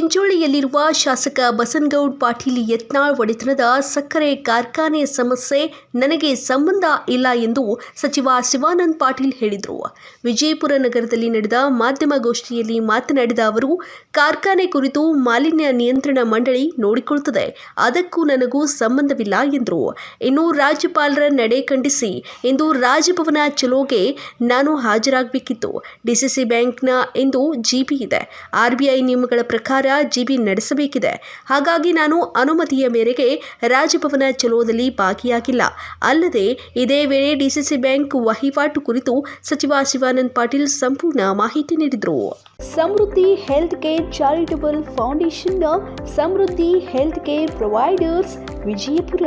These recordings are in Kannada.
ಚಿಂಚೋಳಿಯಲ್ಲಿರುವ ಶಾಸಕ ಬಸನಗೌಡ ಪಾಟೀಲ್ ಯತ್ನಾಳ್ ಒಡೆತನದ ಸಕ್ಕರೆ ಕಾರ್ಖಾನೆ ಸಮಸ್ಯೆ ನನಗೆ ಸಂಬಂಧ ಇಲ್ಲ ಎಂದು ಸಚಿವ ಶಿವಾನಂದ ಪಾಟೀಲ್ ಹೇಳಿದರು. ವಿಜಯಪುರ ನಗರದಲ್ಲಿ ನಡೆದ ಮಾಧ್ಯಮಗೋಷ್ಠಿಯಲ್ಲಿ ಮಾತನಾಡಿದ ಅವರು, ಕಾರ್ಖಾನೆ ಕುರಿತು ಮಾಲಿನ್ಯ ನಿಯಂತ್ರಣ ಮಂಡಳಿ ನೋಡಿಕೊಳ್ಳುತ್ತದೆ. ಅದಕ್ಕೂ ನನಗೂ ಸಂಬಂಧವಿಲ್ಲ ಎಂದರು. ಇನ್ನು ರಾಜ್ಯಪಾಲರ ನಡೆ ಖಂಡಿಸಿ. ಇಂದು ರಾಜಭವನ ಚಲೋಗೆ ನಾನು ಹಾಜರಾಗಬೇಕಿತ್ತು. ಡಿಸಿಸಿ ಬ್ಯಾಂಕ್ನ ಇಂದು ಜಿಪಿ ಇದೆ. ಆರ್ಬಿಐ ನಿಯಮಗಳ ಪ್ರಕಾರ ಜಿಬಿ ನಡೆಸಬೇಕಿದೆ. ಹಾಗಾಗಿ ನಾನು ಅನುಮತಿಯ ಮೇರೆಗೆ ರಾಜಭವನ ಚಲೋದಲ್ಲಿ ಭಾಗಿಯಾಗಿಲ್ಲ ಅಲ್ಲದೆ, ಇದೇ ವೇಳೆ ಡಿಸಿಸಿ ಬ್ಯಾಂಕ್ ವಹಿವಾಟು ಕುರಿತು ಸಚಿವ ಶಿವಾನಂದ ಪಾಟೀಲ್ ಸಂಪೂರ್ಣ ಮಾಹಿತಿ ನೀಡಿದರು. Samruddhi health care charitable ಫೌಂಡೇಶನ್ನ Samruddhi health care providers Vijayapura.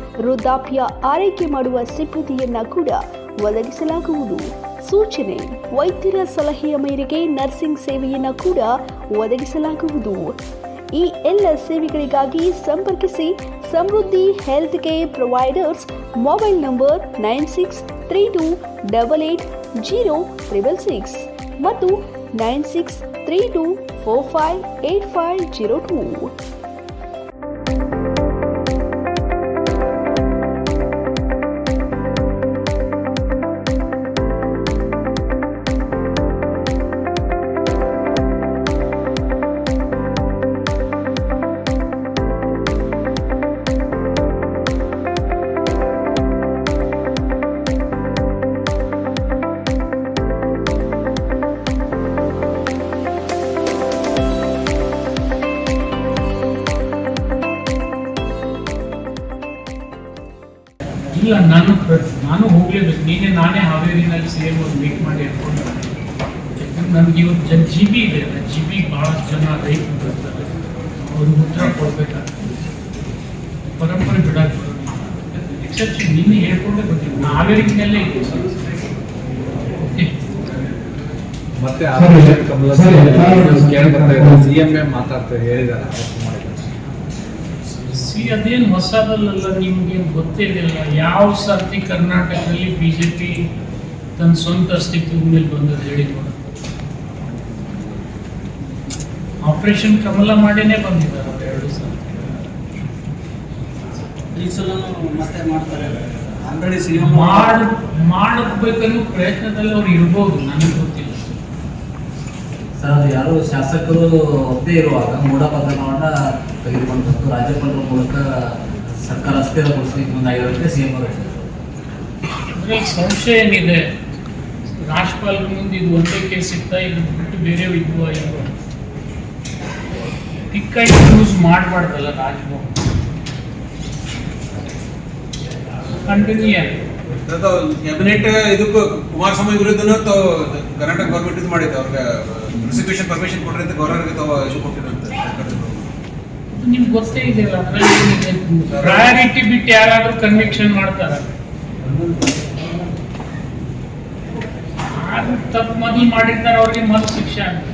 ವೃದ್ಧಾಪ್ಯ ಆರೈಕೆ ಮಾಡುವ ಸಿಬ್ಬಂದಿಯನ್ನ ಕೂಡ ಒದಗಿಸಲಾಗುವುದು. ಸೂಚನೆ, ವೈದ್ಯರ ಸಲಹೆಯ ಮೇರೆಗೆ ನರ್ಸಿಂಗ್ ಸೇವೆಯನ್ನ ಕೂಡ ಒದಗಿಸಲಾಗುವುದು. ಈ ಎಲ್ಲ ಸೇವೆಗಳಿಗಾಗಿ ಸಂಪರ್ಕಿಸಿ Samruddhi health care providers mobile number nine six three two double eight zero triple six ಮತ್ತು nine six three two four five eight five zero two. ಇಲ್ಲ ನಾನು ನಾನು ಹೋಗ್ಲೇಬೇಕು. ನೀನೆ ನಾನೇ ಹಾವೇರಿನಲ್ಲಿ ಸೇಮ್ ಒಂದು ಮೀಟ್ ಮಾಡಿ ಅನ್ಕೊಂಡು ನನಗೆ ಇವತ್ತು ಜನ ಜಿ ಬಿ ಇದೆ. ಜಿ ಬಿ ಭಾಳಷ್ಟು ಜನ ರೈತರು ಬರ್ತಾರೆ. ಅವ್ರಿಗೆ ಉತ್ತರ ಕೊಡ್ಬೇಕಾಗ್ತದೆ. ಪರಂಪರೆ ಬಿಡಕ್ಕೆ ಎಕ್ಸೆಪ್ಷನ್ ನಿನ್ನೆ ಹೇಳ್ಕೊಂಡೇ ಬರ್ತೀನಿ ನಾ ಹಾವೇರಿನಲ್ಲೇ ಇತ್ತು ಸರ್ ಓಕೆ ಮತ್ತೆ ಸಿಎಂ ಮಾತಾಡ್ತಾರೆ ಹೇಳಿದ್ದಾರೆ. ಸಿ ಅದೇನು ಹೊಸದಲ್ಲ ನಿಮ್ಗೇನು ಗೊತ್ತಿರಲಿಲ್ಲ. ಯಾವ ಸರ್ತಿ ಕರ್ನಾಟಕದಲ್ಲಿ ಬಿ ಜೆ ಪಿ ತನ್ನ ಸ್ವಂತ ಅಸ್ತಿತ್ವದ ಮೇಲೆ ಬಂದದ್ದು ಹೇಳಿ ನೋಡ. ಆಪರೇಷನ್ ಕಮಲ ಮಾಡಿನೇ ಬಂದಿದ್ದಾರೆ ಅವ್ರು ಎರಡು ಸಲ. ಈ ಸಲ ಮತ್ತೆ ಮಾಡ್ತಾರೆ. ಆಲ್ರೆಡಿ ಸಿಎಂ ಮಾಡಬೇಕನ್ನೋ ಪ್ರಯತ್ನದಲ್ಲಿ ಅವ್ರು ಇರ್ಬೋದು ನನಗೆ ಗೊತ್ತಿಲ್ಲ. ಸರ್, ಯಾರು ಶಾಸಕರು ಒಪ್ಪದೇ ಇರುವಾಗ ಮೂಢ ಪತ್ರಗಳನ್ನ ತೆಗೆದುಕೊಂಡು ರಾಜ್ಯಪಾಲರ ಮೂಲಕ ಸರ್ಕಾರ ಅಸ್ಥಿರಗೊಳಿಸಲಿಕ್ಕೆ ಮುಂದಾಗಿರೋದಕ್ಕೆ ಸಿಎಂ ಅವರು ಅದ್ರಲ್ಲಿ ಸಂಶಯ ಏನಿದೆ? ರಾಜ್ಯಪಾಲರ ಮುಂದೆ ಇದು ಒಂದೇ ಕೇಸ್ ಇತ್ತ ಇದು ಬಿಟ್ಟು ಬೇರೆ ಇದ್ವು ಇಲ್ವೋ ಟಿಕ್ಕಾಗಿ ಯೂಸ್ ಮಾಡಬಾರ್ದಲ್ಲ ರಾಜ್ಭವನ್ ಕಂಟಿನ್ಯೂ ಕ್ಯಾಬಿನೆಟ್ ಇದಕ್ಕೂ ಕುಮಾರಸ್ವಾಮಿ ವಿರುದ್ಧನೂ ತಾವು ಕರ್ನಾಟಕ ಗೌರ್ಮೆಂಟ್ ಇದು ಮಾಡಿದ್ದೆ. ಅವ್ರಿಗೆ ಪ್ರಾಸಿಕ್ಯೂಷನ್ ಪರ್ಮಿಷನ್ ಕೊಡ್ರಿ ಅಂತ ಗವರ್ನರ್ಗೆ ತಾವು ಇಶ್ಯೂ ಕೊಟ್ಟಿರಂತೆ ನಿಮ್ಗೆ ಗೊತ್ತೇ ಇದೆಯಲ್ಲ ಪ್ರಯಾರಿಟಿ ಬಿಟ್ಟು ಯಾರಾದ್ರೂ ಕನ್ವಿಕ್ಷನ್ ಮಾಡ್ತಾರ? ತಪ್ಪು ಮೊದಲು ಮಾಡಿರ್ತಾರೆ ಅವ್ರಿಗೆ ಮತ್ತೆ ಶಿಕ್ಷೆ ಆಗ್ತದೆ